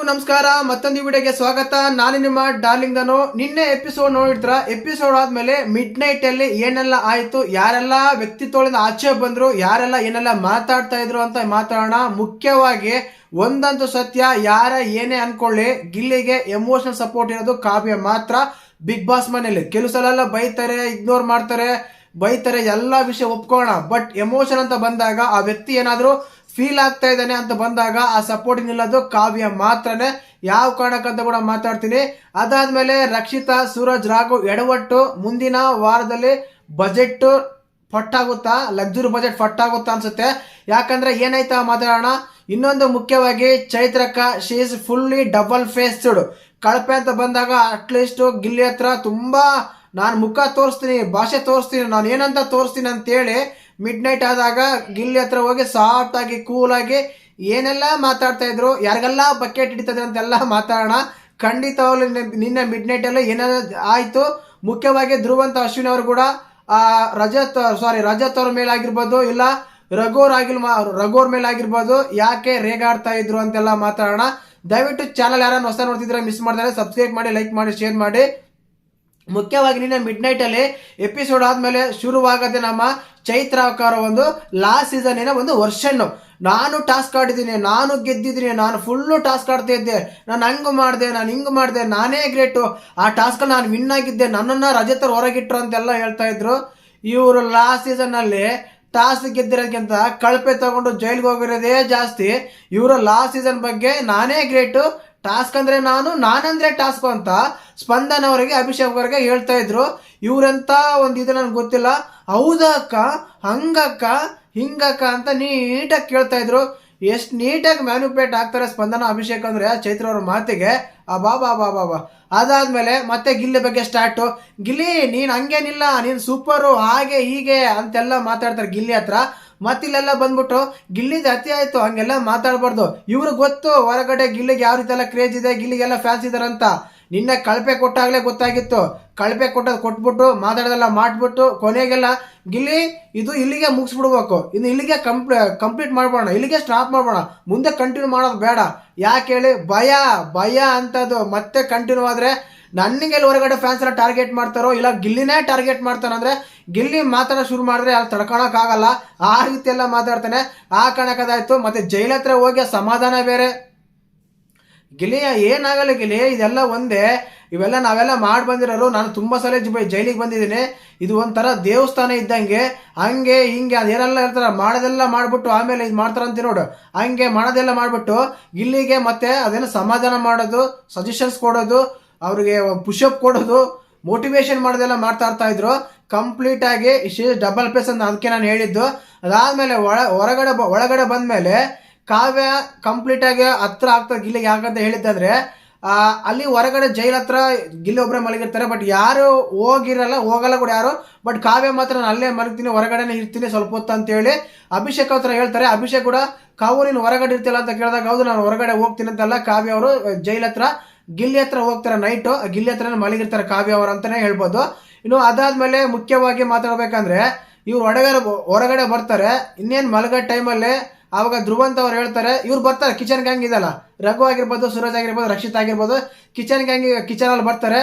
ಎಲ್ಲರಿಗೂ ನಮಸ್ಕಾರ. ಮತ್ತೊಂದು ವಿಡಿಯೋಗೆ ಸ್ವಾಗತ. ನಾನು ನಿಮ್ಮ ಡಾರ್ಲಿಂಗ್ ದನು ನಿನ್ನೆ ಎಪಿಸೋಡ್ ನೋಡಿದ್ರ. ಎಪಿಸೋಡ್ ಆದ್ಮೇಲೆ ಮಿಡ್ ನೈಟ್ ಅಲ್ಲಿ ಏನೆಲ್ಲ ಆಯ್ತು, ಯಾರೆಲ್ಲ ವ್ಯಕ್ತಿತ್ವಗಳಿಂದ ಆಚೆ ಬಂದ್ರು, ಯಾರೆಲ್ಲ ಏನೆಲ್ಲ ಮಾತಾಡ್ತಾ ಇದ್ರು ಅಂತ ಮಾತಾಡೋಣ. ಮುಖ್ಯವಾಗಿ ಒಂದಂತೂ ಸತ್ಯ, ಯಾರ ಏನೇ ಅನ್ಕೊಳ್ಳಿ, ಗಿಲ್ಲಿಗೆ ಎಮೋಷನಲ್ ಸಪೋರ್ಟ್ ಇರೋದು ಕಾವ್ಯ ಮಾತ್ರ. ಬಿಗ್ ಬಾಸ್ ಮನೆಯಲ್ಲಿ ಕೆಲವು ಸಲ ಎಲ್ಲ ಬೈತಾರೆ ಇಗ್ನೋರ್ ಮಾಡ್ತಾರೆ, ಬೈತಾರೆ, ಎಲ್ಲ ವಿಷಯ ಒಪ್ಕೊಳ್ಳೋಣ. ಬಟ್ ಎಮೋಷನ್ ಅಂತ ಬಂದಾಗ ಆ ವ್ಯಕ್ತಿ ಏನಾದರೂ ಫೀಲ್ ಆಗ್ತಾ ಇದ್ದಾನೆ ಅಂತ ಬಂದಾಗ ಆ ಸಪೋರ್ಟ್ ನಿಲ್ಲೋದು ಕಾವ್ಯ ಮಾತ್ರನೇ. ಯಾವ ಕಾರಣಕ್ಕಂತ ಕೂಡ ಮಾತಾಡ್ತೀನಿ. ಅದಾದ್ಮೇಲೆ ರಕ್ಷಿತಾ, ಸೂರಜ್, ರಾಘು ಎಡವಟ್ಟು ಮುಂದಿನ ವಾರದಲ್ಲಿ ಬಜೆಟ್ ಫಟ್ಟಾಗುತ್ತಾ ಲಕ್ಸುರಿ ಬಜೆಟ್ ಫಟ್ಟಾಗುತ್ತಾ ಅನ್ಸುತ್ತೆ. ಯಾಕಂದ್ರೆ ಏನಾಯ್ತಾ ಮಾತಾಡೋಣ. ಇನ್ನೊಂದು ಮುಖ್ಯವಾಗಿ ಚೈತ್ರಕ ಶೀಸ್ ಫುಲ್ಲಿ ಡಬಲ್ ಫೇಸ್ಡ್ ಕಳಪೆ ಅಂತ ಬಂದಾಗ ಅಟ್ಲೀಸ್ಟ್ ಗಿಲ್ಲಿ ಹತ್ರ ತುಂಬಾ ನಾನು ಮುಖ ತೋರಿಸ್ತೀನಿ, ಭಾಷೆ ತೋರಿಸ್ತೀನಿ ನಾನು ಏನಂತ ತೋರಿಸ್ತೀನಿ ಅಂತೇಳಿ ಮಿಡ್ ನೈಟ್ ಆದಾಗ ಗಿಲ್ಲಿ ಹತ್ರ ಹೋಗಿ ಸಾಫ್ಟ್ ಆಗಿ ಕೂಲ್ ಆಗಿ ಏನೆಲ್ಲ ಮಾತಾಡ್ತಾ ಇದ್ರು, ಯಾರಿಗೆಲ್ಲ ಬಕೆಟ್ ಹಿಡಿತದೆ ಅಂತೆಲ್ಲ ಮಾತಾಡೋಣ. ಖಂಡಿತವಾಗ್ಲೂ ನಿನ್ನೆ- ಮಿಡ್ ನೈಟ್ ಅಲ್ಲಿ ಏನಾದ್ರು ಆಯ್ತು. ಮುಖ್ಯವಾಗಿ ಧ್ರುವಂತ ಅಶ್ವಿನ್ ಅವರು ಕೂಡ, ಆ, ರಜತ್ ಸಾರಿ ರಜತ್ ಅವ್ರ ಮೇಲಾಗಿರ್ಬೋದು ಇಲ್ಲ ರಘೋರ್ ಆಗಿಲ್ ರಘೋರ್ ಮೇಲೆ ಆಗಿರ್ಬೋದು, ಯಾಕೆ ರೇಗಾಡ್ತಾ ಇದ್ರು ಅಂತೆಲ್ಲ ಮಾತಾಡೋಣ. ದಯವಿಟ್ಟು ಚಾನಲ್ ಯಾರನ್ನ ಹೊಸ ನೋಡ್ತಿದ್ರೆ ಮಿಸ್ ಮಾಡ್ತಾರೆ ಸಬ್ಸ್ಕ್ರೈಬ್ ಮಾಡಿ ಲೈಕ್ ಮಾಡಿ ಶೇರ್ ಮಾಡಿ. ಮುಖ್ಯವಾಗಿ ನಿನ್ನೆ ಮಿಡ್ ಅಲ್ಲಿ ಎಪಿಸೋಡ್ ಆದ್ಮೇಲೆ ಶುರುವಾಗದೆ ನಮ್ಮ ಚೈತ್ರಾಕಾರ ಒಂದು ಲಾಸ್ಟ್ ಸೀಸನ್ ಒಂದು ವರ್ಷನ್ನು ನಾನು ಟಾಸ್ಕ್ ಆಡಿದ್ದೀನಿ, ನಾನು ಗೆದ್ದಿದ್ದೀನಿ, ನಾನು ಫುಲ್ಲು ಟಾಸ್ಕ್ ಆಡ್ತಾ ಇದ್ದೆ. ನಾನು ಹಂಗೆ ಮಾಡಿದೆ, ನಾನು ಹಿಂಗ್ ಮಾಡಿದೆ, ನಾನೇ ಗ್ರೇಟು ಆ ಟಾಸ್ಕ್ ನಾನು ವಿನ್ ಆಗಿದ್ದೆ, ನನ್ನನ್ನ ರಜತರು ಹೊರಗಿಟ್ರು ಅಂತೆಲ್ಲ ಹೇಳ್ತಾ ಇದ್ರು. ಇವರು ಲಾಸ್ಟ್ ಸೀಸನ್ ಅಲ್ಲಿ ಟಾಸ್ ಗೆದ್ದಿರೋದಕ್ಕಿಂತ ಕಳಪೆ ತಗೊಂಡು ಜೈಲ್ಗೆ ಹೋಗಿರೋದೇ ಜಾಸ್ತಿ. ಇವರು ಲಾಸ್ಟ್ ಸೀಸನ್ ಬಗ್ಗೆ ನಾನೇ ಗ್ರೇಟು ಟಾಸ್ಕ್ ಅಂದ್ರೆ ನಾನು, ನಾನಂದ್ರೆ ಟಾಸ್ಕ್ ಅಂತ ಸ್ಪಂದನ್ ಅವರಿಗೆ, ಅಭಿಷೇಕ್ ಅವರಿಗೆ ಹೇಳ್ತಾ ಇದ್ರು. ಇವ್ರಂತ ಒಂದು ಇದು ನನ್ಗೆ ಗೊತ್ತಿಲ್ಲ. ಹೌದಕ್ಕ, ಹಂಗಕ್ಕ, ಹಿಂಗಕ್ಕ ಅಂತ ನೀಟಾಗಿ ಕೇಳ್ತಾ ಇದ್ರು. ಎಷ್ಟು ನೀಟಾಗಿ ಮ್ಯಾನುಪೇಟ್ ಆಗ್ತಾರೆ ಸ್ಪಂದನ, ಅಭಿಷೇಕ್ ಅಂದ್ರೆ ಚೈತ್ರ ಅವ್ರ ಮಾತಿಗೆ. ಆ ಬಾ ಬಾ ಬಾ ಬಾ ಬಾ. ಅದಾದ್ಮೇಲೆ ಮತ್ತೆ ಗಿಲ್ಲಿ ಬಗ್ಗೆ ಸ್ಟಾರ್ಟು ಗಿಲ್ಲಿ, ನೀನು ಹಂಗೇನಿಲ್ಲ, ನೀನು ಸೂಪರು ಹಾಗೆ, ಹೀಗೆ ಅಂತೆಲ್ಲ ಮಾತಾಡ್ತಾರೆ ಗಿಲ್ಲಿ ಹತ್ರ. ಮತ್ತಿಲ್ಲೆಲ್ಲ ಬಂದ್ಬಿಟ್ಟು ಗಿಲ್ಲಿ ಅತಿ ಆಯ್ತು, ಹಂಗೆಲ್ಲ ಮಾತಾಡಬಾರ್ದು. ಇವ್ರಿಗೆ ಗೊತ್ತು ಹೊರಗಡೆ ಗಿಲ್ಲಿಗೆ ಯಾವ ರೀತಿ ಎಲ್ಲ ಕ್ರೇಜ್ ಇದೆ, ಗಿಲ್ಲಿಗೆಲ್ಲ ಫ್ಯಾನ್ಸ್ ಇದಾರಂತ ನಿನ್ನೆ ಕಳಪೆ ಕೊಟ್ಟಾಗಲೇ ಗೊತ್ತಾಗಿತ್ತು. ಕಳಪೆ ಕೊಟ್ಟದ್ ಕೊಟ್ಬಿಟ್ಟು ಮಾತಾಡೋದೆಲ್ಲ ಮಾಡಿಬಿಟ್ಟು ಕೊನೆಗೆಲ್ಲ ಗಿಲ್ಲಿ, ಇದು ಇಲ್ಲಿಗೆ ಮುಗಿಸ್ಬಿಡ್ಬೇಕು. ಇನ್ನು ಇಲ್ಲಿಗೆ ಕಂಪ್ ಕಂಪ್ಲೀಟ್ ಮಾಡ್ಬೋಣ ಇಲ್ಲಿಗೆ ಸ್ಟಾಪ್ ಮಾಡ್ಬೋಣ ಮುಂದೆ ಕಂಟಿನ್ಯೂ ಮಾಡೋದು ಬೇಡ. ಯಾಕೆ ಹೇಳಿ, ಭಯ ಭಯ ಅಂತದ್ದು ಮತ್ತೆ ಕಂಟಿನ್ಯೂ ಆದರೆ ನನಗೆ ಹೊರಗಡೆ ಫ್ಯಾನ್ಸ್ ಎಲ್ಲ ಟಾರ್ಗೆಟ್ ಮಾಡ್ತಾರೋ, ಇಲ್ಲ ಗಿಲ್ಲಿನೇ ಟಾರ್ಗೆಟ್ ಮಾಡ್ತಾನಂದ್ರೆ ಗಿಲ್ಲಿ ಮಾತಾಡೋ ಶುರು ಮಾಡಿದ್ರೆ ಅಲ್ಲಿ ತಡ್ಕೊಳಕ್ ಆಗಲ್ಲ. ಆ ರೀತಿ ಎಲ್ಲ ಮಾತಾಡ್ತಾನೆ. ಆ ಕಣಕದಾಯ್ತು. ಮತ್ತೆ ಜೈಲ್ ಹತ್ರ ಹೋಗಿ ಸಮಾಧಾನ ಬೇರೆ. ಗಿಲಿಯ ಏನಾಗಲ್ಲ ಗಿಲಿ ಇದೆಲ್ಲ ಒಂದೇ. ಇವೆಲ್ಲ ನಾವೆಲ್ಲ ಮಾಡಿ ಬಂದಿರೋರು. ನಾನು ತುಂಬ ಸಲ ಜೈಲಿಗೆ ಬಂದಿದ್ದೀನಿ. ಇದು ಒಂಥರ ದೇವಸ್ಥಾನ ಇದ್ದಂಗೆ. ಹಂಗೆ, ಹಿಂಗೆ, ಅದೇನೆಲ್ಲ ಇರ್ತಾರ ಮಾಡೋದೆಲ್ಲ ಮಾಡ್ಬಿಟ್ಟು ಆಮೇಲೆ ಇದು ಮಾಡ್ತಾರಂತ ನೋಡು. ಹಂಗೆ ಮಾಡೋದೆಲ್ಲ ಮಾಡಿಬಿಟ್ಟು ಇಲ್ಲಿಗೆ ಮತ್ತೆ ಅದೇನು ಸಮಾಧಾನ ಮಾಡೋದು ಸಜೆಷನ್ಸ್ ಕೊಡೋದು, ಅವ್ರಿಗೆ ಪುಷಪ್ ಕೊಡೋದು ಮೋಟಿವೇಶನ್ ಮಾಡೋದೆಲ್ಲ ಮಾಡ್ತಾ ಇರ್ತಾ ಕಂಪ್ಲೀಟ್ ಆಗಿ ಡಬಲ್ ಪೇಸ್ ಅಂತ ಅದಕ್ಕೆ ನಾನು ಹೇಳಿದ್ದು. ಅದಾದ್ಮೇಲೆ ಒಳ, ಹೊರಗಡೆ ಬ- ಒಳಗಡೆ ಬಂದ್ಮೇಲೆ ಕಾವ್ಯ ಕಂಪ್ಲೀಟ್ ಆಗಿ ಹತ್ರ ಆಗ್ತದೆ ಗಿಲ್ಲಿಗೆ ಯಾಕಂತ ಹೇಳಿದ್ದಾದ್ರೆ ಅಲ್ಲಿ ಹೊರಗಡೆ ಜೈಲ್ ಹತ್ರ ಗಿಲ್ಲಿ ಒಬ್ಬರೇ ಮಲಗಿರ್ತಾರೆ ಬಟ್ ಯಾರು ಹೋಗಿರಲ್ಲ, ಹೋಗಲ್ಲ ಕೂಡ ಯಾರು ಬಟ್ ಕಾವ್ಯ ಮಾತ್ರ ನಾನು ಅಲ್ಲೇ ಮಲಗ್ತೀನಿ, ಹೊರಗಡೆನೆ ಇರ್ತೀನಿ ಸ್ವಲ್ಪ ಹೊತ್ತು ಅಂತೇಳಿ ಅಭಿಷೇಕ್ ಹತ್ರ ಹೇಳ್ತಾರೆ. ಅಭಿಷೇಕ್ ಕೂಡ ಕಾವು ನೀನು ಹೊರಗಡೆ ಇರ್ತಿಲ್ಲ ಅಂತ ಕೇಳಿದಾಗ, ಹೌದು, ನಾನು ಹೊರಗಡೆ ಹೋಗ್ತೀನಿ ಅಂತಲ್ಲ ಕಾವ್ಯ ಅವರು ಜೈಲ್ ಹತ್ರ, ಗಿಲ್ಲಿ ಹತ್ರ ಹೋಗ್ತಾರೆ ನೈಟು ಗಿಲ್ಲಿ ಹತ್ರ ಮಲಗಿರ್ತಾರೆ ಕಾವ್ಯ ಅವರು ಅಂತಾನೆ ಹೇಳ್ಬೋದು. ಇನ್ನು ಅದಾದ್ಮೇಲೆ ಮುಖ್ಯವಾಗಿ ಮಾತಾಡ್ಬೇಕಂದ್ರೆ ಇವ್ರು ಹೊರಗಡೆ ಹೊರಗಡೆ ಬರ್ತಾರೆ. ಇನ್ನೇನು ಮಲಗೋ ಟೈಮಲ್ಲಿ ಆವಾಗ ಧ್ರುವಂತ ಅವ್ರು ಹೇಳ್ತಾರೆ, ಇವ್ರು ಬರ್ತಾರೆ, ಕಿಚನ್ ಗ್ಯಾಂಗ್ ಇದಲ್ಲ ರಘು ಆಗಿರ್ಬೋದು, ಸೂರಜ್ ಆಗಿರ್ಬೋದು, ರಕ್ಷಿತ್ ಆಗಿರ್ಬೋದು, ಕಿಚನ್ ಗ್ಯಾಂಗ್ ಕಿಚನ್ ಅಲ್ಲಿ ಬರ್ತಾರೆ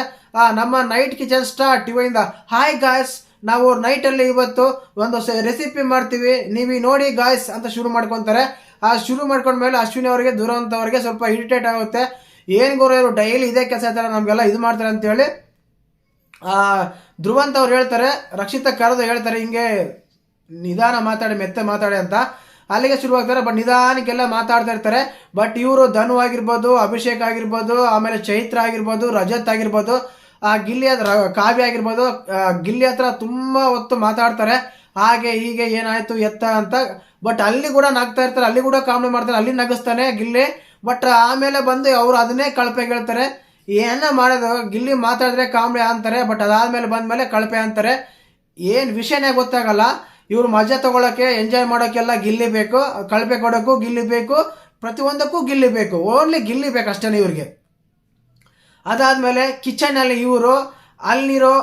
ನಮ್ಮ ನೈಟ್ ಕಿಚನ್ ಸ್ಟಾರ್ಟ್ ಇವರಿಂದ ಹಾಯ್ ಗಾಯ್ಸ್ ನಾವು ನೈಟ್ ಅಲ್ಲಿ ಇವತ್ತು ಒಂದು ರೆಸಿಪಿ ಮಾಡ್ತೀವಿ. ನೀವು ನೋಡಿ ಗಾಯ್ಸ್ ಅಂತ ಶುರು ಮಾಡ್ಕೊಂತಾರೆ. ಆ ಶುರು ಮಾಡ್ಕೊಂಡ್ಮೇಲೆ ಅಶ್ವಿನಿ ಅವರಿಗೆ, ಧ್ರುವಂತ ಅವರಿಗೆ ಸ್ವಲ್ಪ ಇರಿಟೇಟ್ ಆಗುತ್ತೆ. ಏನು ಗುರು ಡೈಲಿ ಇದೇ ಕೆಲಸ ಇರ್ತಾರೆ ನಮಗೆಲ್ಲ ಇದು ಮಾಡ್ತಾರೆ ಅಂತೇಳಿ ಧ್ರುವಂತ ಅವ್ರು ಹೇಳ್ತಾರೆ, ರಕ್ಷಿತ ಕರೆದು ಹೇಳ್ತಾರೆ, ಹಿಂಗೆ ನಿಧಾನ ಮಾತಾಡಿ, ಮೆತ್ತೆ ಮಾತಾಡಿ ಅಂತ. ಅಲ್ಲಿಗೆ ಶುರುವಾಗ್ತಾರೆ ಬಟ್ ನಿಧಾನಕ್ಕೆಲ್ಲ ಮಾತಾಡ್ತಾ ಇರ್ತಾರೆ. ಬಟ್ ಇವರು ಧನು ಆಗಿರ್ಬೋದು, ಅಭಿಷೇಕ್ ಆಗಿರ್ಬೋದು, ಆಮೇಲೆ ಚೈತ್ರ ಆಗಿರ್ಬೋದು, ರಜತ್ ಆಗಿರ್ಬೋದು, ಆ ಗಿಲ್ಲಿ ಹತ್ರ, ಕಾವ್ಯ ಆಗಿರ್ಬೋದು ಗಿಲ್ಲಿ ಹತ್ರ ತುಂಬ ಹೊತ್ತು ಮಾತಾಡ್ತಾರೆ. ಹಾಗೆ ಹೀಗೆ ಏನಾಯ್ತು, ಎತ್ತ ಅಂತ. ಬಟ್ ಅಲ್ಲಿ ಕೂಡ ನಗ್ತಾ ಇರ್ತಾರೆ, ಅಲ್ಲಿ ಕೂಡ ಕಾಮಿಡಿ ಮಾಡ್ತಾರೆ, ಅಲ್ಲಿ ನಗಿಸ್ತಾನೆ ಗಿಲ್ಲಿ. ಬಟ್ ಆಮೇಲೆ ಬಂದು ಅವರು ಅದನ್ನೇ ಕಳಪೆ ಹೇಳ್ತಾರೆ ಏನ ಮಾಡೋದು? ಗಿಲ್ಲಿ ಮಾತಾಡಿದ್ರೆ ಕಾಮಿಡಿ ಅಂತಾರೆ ಬಟ್ ಅದಾದ್ಮೇಲೆ ಬಂದ್ಮೇಲೆ ಕಳಪೆ ಅಂತಾರೆ. ಏನ್ ವಿಷಯನೇ ಗೊತ್ತಾಗಲ್ಲ. ಇವ್ರು ಮಜಾ ತಗೊಳ್ಳೋಕ್ಕೆ ಎಂಜಾಯ್ ಮಾಡೋಕ್ಕೆಲ್ಲ ಗಿಲ್ಲಿ ಬೇಕು, ಕಳಪೆ ಕೊಡೋಕ್ಕೂ ಗಿಲ್ಲಿ ಬೇಕು, ಪ್ರತಿಯೊಂದಕ್ಕೂ ಗಿಲ್ಲಿ ಬೇಕು. ಓನ್ಲಿ ಗಿಲ್ಲಿ ಬೇಕು ಅಷ್ಟೇ ಇವ್ರಿಗೆ. ಅದಾದ್ಮೇಲೆ ಕಿಚನ್ ಅಲ್ಲಿ ಇವರು, ಅಲ್ಲಿರೋ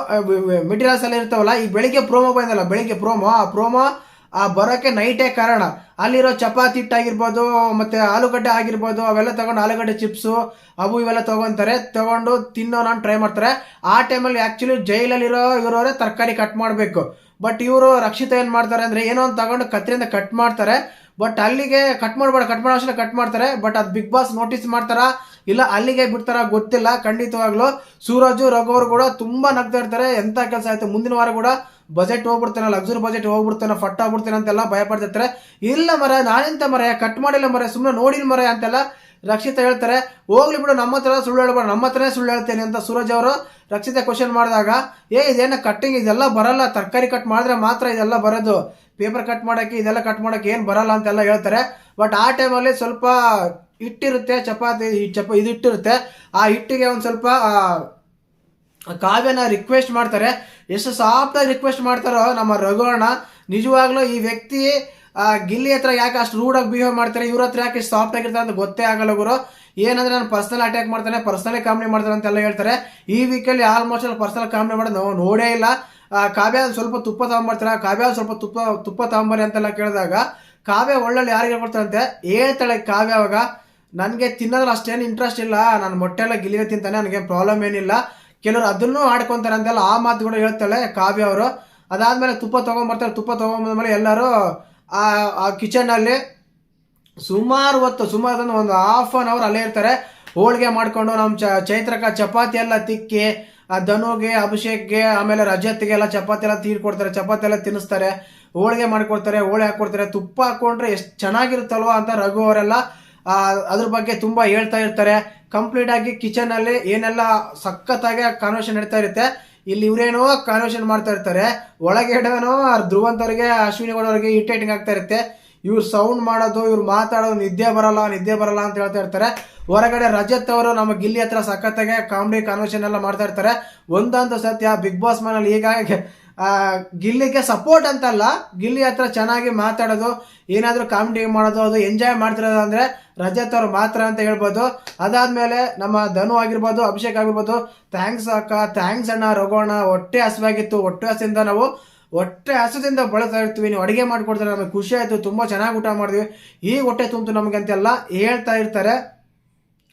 ಮೆಟೀರಿಯಲ್ಸ್ ಎಲ್ಲ ಇರ್ತಾವಲ್ಲ, ಈ ಬೆಳಿಗ್ಗೆ ಪ್ರೋಮೋ ಬಂದಲ್ಲ ಬೆಳಿಗ್ಗೆ ಪ್ರೋಮೋ ಆ ಪ್ರೋಮೋ ಆ ಬರೋಕ್ಕೆ ನೈಟೇ ಕಾರಣ. ಅಲ್ಲಿರೋ ಚಪಾತಿ ಹಿಟ್ಟಾಗಿರ್ಬೋದು, ಮತ್ತು ಆಲೂಗಡ್ಡೆ ಆಗಿರ್ಬೋದು, ಅವೆಲ್ಲ ತಗೊಂಡು ಆಲೂಗಡ್ಡೆ ಚಿಪ್ಸು ಅವು ಇವೆಲ್ಲ ತಗೊಂತಾರೆ. ತಗೊಂಡು ನಾನು ಟ್ರೈ ಮಾಡ್ತಾರೆ. ಆ ಟೈಮಲ್ಲಿ ಆ್ಯಕ್ಚುಲಿ ಜೈಲಲ್ಲಿರೋ ಇವರವರೇ ತರಕಾರಿ ಕಟ್ ಮಾಡಬೇಕು. ಬಟ್ ಇವರು ರಕ್ಷಿತ ಏನು ಮಾಡ್ತಾರೆ ಅಂದರೆ ಏನೋ ಒಂದು ತಗೊಂಡು ಕತ್ತರಿಯಿಂದ ಕಟ್ ಮಾಡ್ತಾರೆ. ಬಟ್ ಅಲ್ಲಿಗೆ ಕಟ್ ಮಾಡಬೇಡ ಕಟ್ ಮಾಡೋ ಅಷ್ಟೇ ಕಟ್ ಮಾಡ್ತಾರೆ. ಬಟ್ ಅದು ಬಿಗ್ ಬಾಸ್ ನೋಟಿಸ್ ಮಾಡ್ತಾರಾ? ಇಲ್ಲ, ಅಲ್ಲಿಗೆ ಬಿಡ್ತಾರ ಗೊತ್ತಿಲ್ಲ. ಖಂಡಿತವಾಗ್ಲೂ ಸೂರಜು, ರಘು ಕೂಡ ತುಂಬಾ ನಗ್ತಾ ಇರ್ತಾರೆ. ಎಂತ ಕೆಲಸ ಆಯಿತು? ಮುಂದಿನ ವಾರ ಕೂಡ ಬಜೆಟ್ ಹೋಗ್ಬಿಡ್ತಾನೆ ಲಕ್ಸುರಿ ಬಜೆಟ್ ಹೋಗ್ಬಿಡ್ತಾನೆ ಫಟ್ ಆಗ್ಬಿಡ್ತಾನೆ ಅಂತೆಲ್ಲ ಭಯ ಪಡ್ತಿರ್ತಾರೆ ಇಲ್ಲ ಮರ, ನಾನೆಂತ ಮರ ಕಟ್ ಮಾಡಿಲ್ಲ ಮರ ಸುಮ್ಮನೆ ನೋಡಿಲ್ಲ ಮರ ಅಂತೆಲ್ಲ ರಕ್ಷಿತ ಹೇಳ್ತಾರೆ. ಹೋಗ್ಲಿ ಬಿಡು, ನಮ್ಮ ಹತ್ರ ಸುಳ್ಳು ಹೇಳ್ಬೇಡ, ನಮ್ಮ ಹತ್ರನೇ ಸುಳ್ಳು ಹೇಳ್ತೇನೆ ಅಂತ ಸೂರಜ್ ಅವರು ರಕ್ಷಿತ ಕ್ವಶನ್ ಮಾಡಿದಾಗ, ಏ, ಇದೇನ ಕಟ್ಟಿಂಗ್ ಇದೆಲ್ಲ ಬರಲ್ಲ, ತರಕಾರಿ ಕಟ್ ಮಾಡಿದ್ರೆ ಮಾತ್ರ ಇದೆಲ್ಲ ಬರೋದು. ಪೇಪರ್ ಕಟ್ ಮಾಡೋಕ್ಕೆ, ಇದೆಲ್ಲ ಕಟ್ ಮಾಡೋಕ್ಕೆ ಏನು ಬರಲ್ಲ ಅಂತೆಲ್ಲ ಹೇಳ್ತಾರೆ. ಬಟ್ ಆ ಟೈಮಲ್ಲಿ ಸ್ವಲ್ಪ ಹಿಟ್ಟಿರುತ್ತೆ, ಚಪಾತಿ ಚಪ, ಇದು ಹಿಟ್ಟಿರುತ್ತೆ. ಆ ಹಿಟ್ಟಿಗೆ ಒಂದು ಸ್ವಲ್ಪ ಕಾವ್ಯನ ರಿಕ್ವೆಸ್ಟ್ ಮಾಡ್ತಾರೆ. ಎಷ್ಟು ಸಾಫ್ಟಾಗಿ ರಿಕ್ವೆಸ್ಟ್ ಮಾಡ್ತಾರೋ ನಮ್ಮ ರಘುವಣ್ಣ ನಿಜವಾಗ್ಲೂ ಈ ವ್ಯಕ್ತಿ ಗಿಲ್ಲಿ ಹತ್ರ ಯಾಕೆ ಅಷ್ಟು ರೂಡಾಗಿ ಬಿಹೇವ್ ಮಾಡ್ತಾರೆ, ಇವ್ರ ಹತ್ರ ಯಾಕೆ ಸಾಫ್ಟ್ ಆಗಿರ್ತಾರೆ ಅಂತ ಗೊತ್ತೇ ಆಗಲ್ಲ ಗುರು. ಏನಂದ್ರೆ ನಾನು ಪರ್ಸನಲ್ ಅಟ್ಯಾಕ್ ಮಾಡ್ತಾನೆ ಪರ್ಸನಲ್ ಕಾಮಿಡಿ ಮಾಡ್ತಾರೆ ಅಂತೆಲ್ಲ ಹೇಳ್ತಾರೆ. ಈ ವೀಕಲ್ಲಿ ಆಲ್ಮೋಸ್ಟ್ ಅಲ್ಲಿ ಪರ್ಸನಲ್ ಕಾಮಿಡಿ ಮಾಡೋದು ನಾವು ನೋಡೇ ಇಲ್ಲ. ಕಾವ್ಯ ಸ್ವಲ್ಪ ತುಪ್ಪ ತಗೊಂಬರ್ತಾರೆ. ಕಾವ್ಯ ಸ್ವಲ್ಪ ತುಪ್ಪ ತುಪ್ಪ ತಗೊಂಬರಿ ಅಂತೆಲ್ಲ ಕೇಳಿದಾಗ ಕಾವ್ಯ ಒಳ್ಳೊಳ್ಳೆ ಯಾರಿಗೆ ಕೊಡ್ತಾರಂತೆ? ಹೇಳ್ತಾಳೆ ಕಾವ್ಯ ಅವಾಗ. ನನಗೆ ತಿನ್ನೋದ್ರಲ್ಲಿ ಅಷ್ಟೇನು ಇಂಟ್ರೆಸ್ಟ್ ಇಲ್ಲ. ನಾನು ಮೊಟ್ಟೆ ಎಲ್ಲ ಗಿಲಿಗೆ ತಿಂತಾನೆ ನನಗೆ ಪ್ರಾಬ್ಲಮ್ ಏನಿಲ್ಲ. ಕೆಲವರು ಅದನ್ನು ಆಡ್ಕೊಂತಾರೆ ಅಂತೆಲ್ಲ ಆ ಮಾತು ಕೂಡ ಹೇಳ್ತಾಳೆ ಕಾವ್ಯ ಅವರು. ಅದಾದ್ಮೇಲೆ ತುಪ್ಪ ತೊಗೊಂಬರ್ತಾರೆ ತುಪ್ಪ ತಗೊಂಬಂದ್ಮೇಲೆ ಎಲ್ಲರೂ ಆ ಕಿಚನ್ ಕಿಚನಲ್ಲಿ ಸುಮಾರು ಹೊತ್ತು, ಸುಮಾರು ಒಂದು ಹಾಫ್ ಅನ್ ಅವರ್ ಅಲ್ಲೇ ಇರ್ತಾರೆ. ಹೋಳಿಗೆ ಮಾಡ್ಕೊಂಡು ನಮ್ಮ ಚೈತ್ರಕ ಚಪಾತಿ ಎಲ್ಲ ತಿಕ್ಕಿ, ಆ ಧನುಗೆ, ಅಭಿಷೇಕ್ಗೆ, ಆಮೇಲೆ ರಜತ್ಗೆ ಎಲ್ಲ ಚಪಾತಿ ಎಲ್ಲ ತೀರ್ಕೊಡ್ತಾರೆ ಚಪಾತಿ ಎಲ್ಲ ತಿನ್ನಿಸ್ತಾರೆ. ಹೋಳಿಗೆ ಮಾಡಿಕೊಡ್ತಾರೆ ಹೋಳಿ ಹಾಕ್ಕೊಡ್ತಾರೆ ತುಪ್ಪ ಹಾಕ್ಕೊಂಡ್ರೆ ಎಷ್ಟು ಚೆನ್ನಾಗಿರುತ್ತಲ್ವ ಅಂತ ರಘು ಅವರೆಲ್ಲ ಅದ್ರ ಬಗ್ಗೆ ತುಂಬಾ ಹೇಳ್ತಾ ಇರ್ತಾರೆ. ಕಂಪ್ಲೀಟ್ ಆಗಿ ಕಿಚನ್ ಅಲ್ಲಿ ಏನೆಲ್ಲ ಸಖತ್ತಾಗಿ ಕಾನ್ವರ್ಷನ್ ನಡೀತಾ ಇರುತ್ತೆ ಇಲ್ಲಿ ಇವರೇನೋ ಕಾನ್ವರ್ಷನ್ ಮಾಡ್ತಾ ಇರ್ತಾರೆ. ಒಳಗಡೆನೋ ಧ್ರುವಂತವರಿಗೆ ಅಶ್ವಿನಿ ಗೌಡವ್ರಿಗೆ ಇರಿಟೇಟಿಂಗ್ ಆಗ್ತಾ ಇರುತ್ತೆ. ಇವ್ರು ಸೌಂಡ್ ಮಾಡೋದು ಇವ್ರು ಮಾತಾಡೋದು ನಿದ್ದೆ ಬರಲ್ಲ ನಿದ್ದೆ ಬರಲ್ಲ ಅಂತ ಹೇಳ್ತಾ ಇರ್ತಾರೆ. ಹೊರಗಡೆ ರಜತ್ ಅವರು ನಮ್ಮ ಗಿಲ್ಲಿ ಹತ್ರ ಸಖತ್ತಾಗೆ ಕಾಮಿಡಿ ಕಾನ್ವರ್ಷನ್ ಎಲ್ಲ ಮಾಡ್ತಾ ಇರ್ತಾರೆ. ಒಂದಂತ ಸತ್ಯ ಬಿಗ್ ಬಾಸ್ ಮನೇಲಿ ಈಗ ಆ, ಗಿಲ್ಲಿಗೆ ಸಪೋರ್ಟ್ ಅಂತಲ್ಲ, ಗಿಲ್ಲಿ ಹತ್ರ ಚೆನ್ನಾಗಿ ಮಾತಾಡೋದು, ಏನಾದರೂ ಕಾಮಿಡಿ ಮಾಡೋದು, ಅದು ಎಂಜಾಯ್ ಮಾಡ್ತಿರೋದು ಅಂದರೆ ರಜತ್ ಅವ್ರು ಮಾತ್ರ ಅಂತ ಹೇಳ್ಬೋದು. ಅದಾದಮೇಲೆ ನಮ್ಮ ಧನು ಆಗಿರ್ಬೋದು, ಅಭಿಷೇಕ್ ಆಗಿರ್ಬೋದು ಥ್ಯಾಂಕ್ಸ್ ಅಕ್ಕ ಥ್ಯಾಂಕ್ಸ್ ಅಣ್ಣ ರಘೋಣ ಹೊಟ್ಟೆ ಹಸುವಾಗಿತ್ತು. ಹೊಟ್ಟೆ ಹಸಿಂದ ನಾವು, ಹೊಟ್ಟೆ ಹಸದಿಂದ ಬಳಸ್ತಾ ಇರ್ತೀವಿ, ನೀವು ಅಡುಗೆ ಮಾಡಿಕೊಡ್ತಾರೆ, ನಮಗೆ ಖುಷಿ ಆಯಿತು, ತುಂಬ ಚೆನ್ನಾಗಿ ಊಟ ಮಾಡಿದ್ವಿ. ಈ ಹೊಟ್ಟೆ ತುಂಬಿತು ನಮಗೆ ಅಂತೆಲ್ಲ ಹೇಳ್ತಾ ಇರ್ತಾರೆ.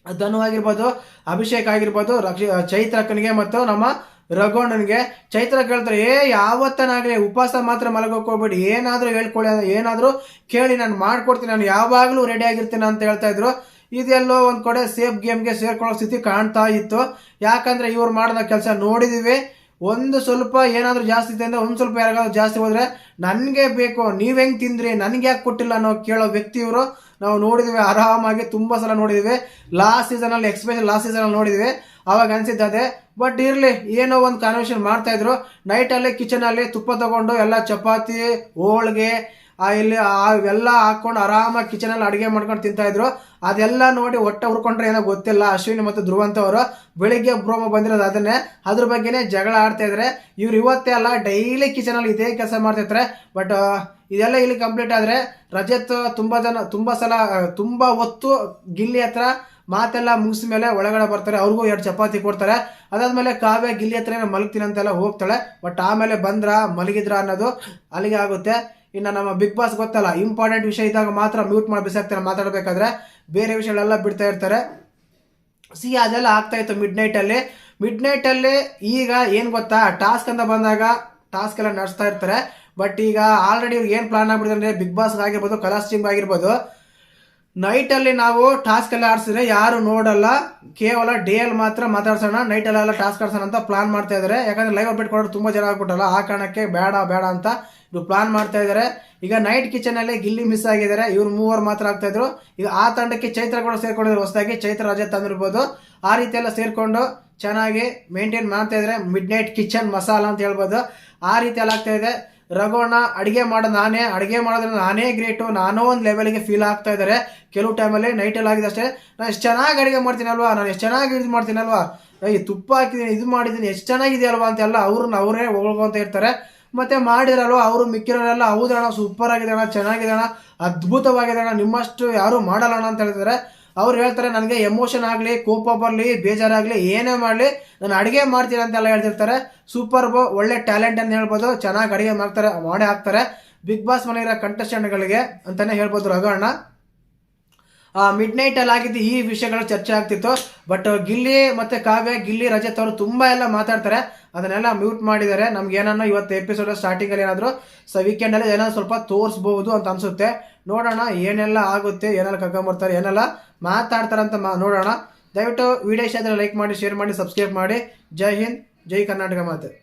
ಧನು ಆಗಿರ್ಬೋದು, ಅಭಿಷೇಕ್ ಆಗಿರ್ಬೋದು, ರಕ್ಷ ಚೈತ್ರಕ್ಕನಿಗೆ ಮತ್ತು ನಮ್ಮ ರಘುಣ್ಣನಿಗೆ ಚೈತ್ರ ಕೇಳ್ತಾರೆ, ಏ, ಯಾವತ್ತನಾಗಲಿ ಉಪವಾಸ ಮಾತ್ರ ಮಲಗೋಕ್ ಹೋಗ್ಬೇಡಿ. ಏನಾದರೂ ಹೇಳ್ಕೊಳ್ಳಿ ಏನಾದರೂ ಕೇಳಿ, ನಾನು ಮಾಡ್ಕೊಡ್ತೀನಿ. ನಾನು ಯಾವಾಗಲೂ ರೆಡಿ ಆಗಿರ್ತೀನಿ ಅಂತ ಹೇಳ್ತಾ ಇದ್ರು. ಇದೆಲ್ಲೋ ಒಂದು ಕಡೆ ಸೇಫ್ ಗೇಮ್ಗೆ ಸೇರ್ಕೊಳ್ಳೋ ಸ್ಥಿತಿ ಕಾಣ್ತಾ ಇತ್ತು. ಯಾಕಂದ್ರೆ ಇವ್ರು ಮಾಡಿದ ಕೆಲಸ ನೋಡಿದ್ದೀವಿ ಒಂದು ಸ್ವಲ್ಪ ಏನಾದರೂ ಜಾಸ್ತಿ ಇದೆ ಅಂದ್ರೆ ಒಂದು ಸ್ವಲ್ಪ ಯಾರಿಗಾದ್ರೂ ಜಾಸ್ತಿ ಹೋದರೆ, ನನಗೆ ಬೇಕು, ನೀವು ಹೆಂಗೆ ತಿಂದ್ರಿ, ನನಗೆ ಯಾಕೆ ಕೊಟ್ಟಿಲ್ಲ ಅನ್ನೋ ಕೇಳೋ ವ್ಯಕ್ತಿ ಇವರು. ನಾವು ನೋಡಿದ್ವಿ, ಆರಾಮಾಗಿ ತುಂಬಾ ಸಲ ನೋಡಿದ್ವಿ. ಲಾಸ್ಟ್ ಸೀಸನ್ ಅಲ್ಲಿ ಎಕ್ಸ್ಪೆಷಲ್ ಲಾಸ್ಟ್ ಸೀಸನ್ ಅಲ್ಲಿ ನೋಡಿದ್ವಿ. ಅವಾಗ ಅನಿಸಿದ್ದದೆ ಬಟ್ ಇರಲಿ, ಏನೋ ಒಂದು ಕನ್ವೆನ್ಷನ್ ಮಾಡ್ತಾ ಇದ್ರು. ನೈಟ್ ಅಲ್ಲಿ ಕಿಚನ್ ಅಲ್ಲಿ ತುಪ್ಪ ತಗೊಂಡು ಎಲ್ಲ ಚಪಾತಿ, ಹೋಳಿಗೆ ಇಲ್ಲಿ ಅವೆಲ್ಲ ಹಾಕ್ಕೊಂಡು ಆರಾಮಾಗಿ ಕಿಚನಲ್ಲಿ ಅಡುಗೆ ಮಾಡ್ಕೊಂಡು ತಿಂತಾ ಇದ್ರು. ಅದೆಲ್ಲ ನೋಡಿ ಹೊಟ್ಟೆ ಹುರ್ಕೊಂಡ್ರೆ ಏನೋ ಗೊತ್ತಿಲ್ಲ. ಅಶ್ವಿನಿ ಮತ್ತು ಧ್ರುವಂತ ಅಂತವರು ಬೆಳಿಗ್ಗೆ ಬ್ರೋಮ ಬಂದಿರೋದು ಅದನ್ನೇ. ಅದ್ರ ಬಗ್ಗೆನೇ ಜಗಳ ಆಡ್ತಾ ಇದ್ರೆ. ಇವ್ರು ಇವತ್ತೇ ಅಲ್ಲ ಡೈಲಿ ಕಿಚನಲ್ಲಿ ಇದೇ ಕೆಲಸ ಮಾಡ್ತಿರ್ತಾರೆ ಬಟ್ ಇದೆಲ್ಲ ಇಲ್ಲಿ ಕಂಪ್ಲೀಟ್ ಆದರೆ ರಜತ್ ತುಂಬ ಜನ, ತುಂಬ ಸಲ ತುಂಬಾ ಹೊತ್ತು ಗಿಲ್ಲಿ ಹತ್ರ ಮಾತೆಲ್ಲ ಮುಗಿಸಿದ ಮೇಲೆ ಒಳಗಡೆ ಬರ್ತಾರೆ, ಅವ್ರಿಗೂ ಎರಡು ಚಪಾತಿ ಕೊಡ್ತಾರೆ. ಅದಾದಮೇಲೆ ಕಾವ್ಯ ಗಿಲ್ಲಿ ಹತ್ರ ಏನೋ ಮಲಗ್ತೀನಿ ಅಂತೆಲ್ಲ ಹೋಗ್ತಾಳೆ. ಬಟ್ ಆಮೇಲೆ ಬಂದ್ರ, ಮಲಗಿದ್ರ ಅನ್ನೋದು ಅಲ್ಲಿಗೆ ಆಗುತ್ತೆ. ಇನ್ನು ನಮ್ಮ ಬಿಗ್ ಬಾಸ್ ಗೊತ್ತಲ್ಲ, ಇಂಪಾರ್ಟೆಂಟ್ ವಿಷಯ ಇದ್ದಾಗ ಮಾತ್ರ ಮ್ಯೂಟ್ ಮಾಡಿ ಬಿಸಾಕ್ತಾರೆ ಮಾತಾಡಬೇಕಾದ್ರೆ. ಬೇರೆ ವಿಷಯಗಳೆಲ್ಲ ಬಿಡ್ತಾ ಇರ್ತಾರೆ. ಸಿ, ಅದೆಲ್ಲ ಆಗ್ತಾ ಇತ್ತು ಮಿಡ್ ನೈಟಲ್ಲಿ ಮಿಡ್ ನೈಟಲ್ಲಿ ಈಗ ಏನು ಗೊತ್ತಾ ಟಾಸ್ಕ್ ಅಂತ ಬಂದಾಗ ಟಾಸ್ಕ್ ಎಲ್ಲ ನಡೆಸ್ತಾ ಇರ್ತಾರೆ. ಬಟ್ ಈಗ ಆಲ್ರೆಡಿ ಇವ್ರಿಗೆ ಏನು ಪ್ಲಾನ್ ಆಗ್ಬಿಡ್ತಾರೆ ಅಂದರೆ ಬಿಗ್ ಬಾಸ್ ಆಗಿರ್ಬೋದು ಕಲಾಸ್ ಟೀಮ್ ಆಗಿರ್ಬೋದು. ನೈಟಲ್ಲಿ ನಾವು ಟಾಸ್ಕ್ ಎಲ್ಲ ಆಡಿಸಿದ್ರೆ ಯಾರು ನೋಡಲ್ಲ, ಕೇವಲ ಡೇ ಅಲ್ಲಿ ಮಾತ್ರ ಮಾತಾಡ್ಸೋಣ, ನೈಟಲ್ಲೆಲ್ಲ ಟಾಸ್ಕ್ ಆಡ್ಸೋಣ ಅಂತ ಪ್ಲಾನ್ ಮಾಡ್ತಾ ಇದ್ದಾರೆ ಯಾಕಂದ್ರೆ ಲೈವ್ ಅಪ್ಡೇಟ್ ಕೊಡೋರು ತುಂಬ ಜನ ಆಗ್ಬಿಟ್ಟಲ್ಲ ಆ ಕಾರಣಕ್ಕೆ ಬೇಡ ಬೇಡ ಅಂತ ಇವ್ರು ಪ್ಲಾನ್ ಮಾಡ್ತಾ ಇದ್ದಾರೆ ಈಗ ನೈಟ್ ಕಿಚನ್ ಅಲ್ಲಿ ಗಿಲ್ಲಿ ಮಿಸ್ ಆಗಿದ್ದಾರೆ. ಇವ್ರು ಮೂವರು ಮಾತ್ರ ಆಗ್ತಾ ಇದ್ರು. ಈಗ ಆ ತಂಡಕ್ಕೆ ಚೈತ್ರ ಕೂಡ ಸೇರ್ಕೊಂಡಿದ್ರು. ಹೊಸದಾಗಿ ಚೈತ್ರ ರಜೆ ತಂದಿರ್ಬೋದು. ಆ ರೀತಿ ಎಲ್ಲ ಸೇರ್ಕೊಂಡು ಚೆನ್ನಾಗಿ ಮೇಂಟೈನ್ ಮಾಡ್ತಾ ಇದ್ದಾರೆ ಮಿಡ್ ನೈಟ್ ಕಿಚನ್ ಮಸಾಲ ಅಂತ ಹೇಳ್ಬೋದು. ಆ ರೀತಿ ಎಲ್ಲ ಆಗ್ತಾ ಇದೆ. ರಘೋಣ ಅಡುಗೆ ಮಾಡೋ ನಾನೇ, ಅಡುಗೆ ಮಾಡೋದ್ರಿಂದ ನಾನೇ ಗ್ರೇಟು ನಾನೋ ಒಂದು ಲೆವೆಲ್ಗೆ ಫೀಲ್ ಆಗ್ತಾ ಇದ್ದಾರೆ. ಕೆಲವು ಟೈಮಲ್ಲಿ ನೈಟಲ್ಲಿ ಆಗಿದೆ ಅಷ್ಟೇ. ನಾನು ಎಷ್ಟು ಚೆನ್ನಾಗಿ ಅಡುಗೆ ಮಾಡ್ತೀನಲ್ವಾ? ನಾನು ಎಷ್ಟು ಚೆನ್ನಾಗಿ ಇದು ಮಾಡ್ತೀನಲ್ವಾ? ಈ ತುಪ್ಪ ಹಾಕಿದ್ದೀನಿ, ಇದು ಮಾಡಿದ್ದೀನಿ, ಎಷ್ಟು ಚೆನ್ನಾಗಿದೆ ಅಲ್ವಾ ಅಂತೆಲ್ಲ ಅವ್ರನ್ನ ಅವರೇ ಅಂತ ಇರ್ತಾರೆ. ಮತ್ತು ಮಾಡಿದ್ರಲ್ವ? ಅವರು ಮಿಕ್ಕಿರೋರೆಲ್ಲ, ಹೌದಣ್ಣ ಸೂಪರ್ ಆಗಿದೆ ಅಣ್ಣ ಚೆನ್ನಾಗಿದೆ ಅಣ್ಣ ಅದ್ಭುತವಾಗಿದೆ ಅಣ್ಣ ನಿಮ್ಮಷ್ಟು ಯಾರೂ ಮಾಡಲ್ಲಣ್ಣ ಅಂತ ಹೇಳ್ತಾರೆ ಅವ್ರು ಹೇಳ್ತಾರೆ, ನನಗೆ ಎಮೋಷನ್ ಆಗಲಿ, ಕೋಪ ಬರಲಿ, ಬೇಜಾರಾಗಲಿ, ಏನೇ ಮಾಡಲಿ, ನಾನು ಅಡುಗೆ ಮಾಡ್ತೀನಿ ಅಂತೆಲ್ಲ ಹೇಳ್ತಿರ್ತಾರೆ. ಸೂಪರ್ ಒಳ್ಳೆ ಟ್ಯಾಲೆಂಟ್ ಅಂತ ಹೇಳ್ಬೋದು. ಚೆನ್ನಾಗಿ ಅಡುಗೆ ಮಾಡ್ತಾರೆ, ಮಾಡೇ ಹಾಕ್ತಾರೆ. ಬಿಗ್ ಬಾಸ್ ಮನೆಯ ಕಂಟೆಸ್ಟೆಂಟ್ಗಳಿಗೆ ಅಂತಲೇ ಹೇಳ್ಬೋದು ರಘುವಣ್ಣ ಮಿಡ್ ನೈಟ್ ಅಲ್ಲಿ ಆಗಿದ್ದು ಈ ವಿಷಯಗಳ ಚರ್ಚೆ ಆಗ್ತಿತ್ತು. ಬಟ್ ಗಿಲ್ಲಿ ಮತ್ತೆ ಕಾವ್ಯ, ಗಿಲ್ಲಿ, ರಜತ್ ಅವರು ತುಂಬಾ ಎಲ್ಲ ಮಾತಾಡ್ತಾರೆ. ಅದನ್ನೆಲ್ಲ ಮ್ಯೂಟ್ ಮಾಡಿದ್ದಾರೆ. ನಮ್ಗೆ ಏನನ್ನ ಇವತ್ತು ಎಪಿಸೋಡ್ ಸ್ಟಾರ್ಟಿಂಗ್ ಅಲ್ಲಿ ಏನಾದ್ರು ಸೊ ವೀಕೆಂಡ್ ಅಲ್ಲಿ ಏನಾದ್ರು ಸ್ವಲ್ಪ ತೋರಿಸಬಹುದು ಅಂತ ಅನ್ಸುತ್ತೆ. ನೋಡೋಣ, ಏನೆಲ್ಲ ಆಗುತ್ತೆ, ಏನೆಲ್ಲ ಕರ್ಕೊಂಬರ್ತಾರೆ, ಏನೆಲ್ಲ ಮಾತಾಡ್ತಾರೆ ಅಂತ ಮಾ- ನೋಡೋಣ. ದಯವಿಟ್ಟು ವಿಡಿಯೋ ಇಷ್ಟ ಲೈಕ್ ಮಾಡಿ ಶೇರ್ ಮಾಡಿ ಸಬ್ಸ್ಕ್ರೈಬ್ ಮಾಡಿ. ಜೈ ಹಿಂದ್, ಜೈ ಕರ್ನಾಟಕ ಮಾತೆ.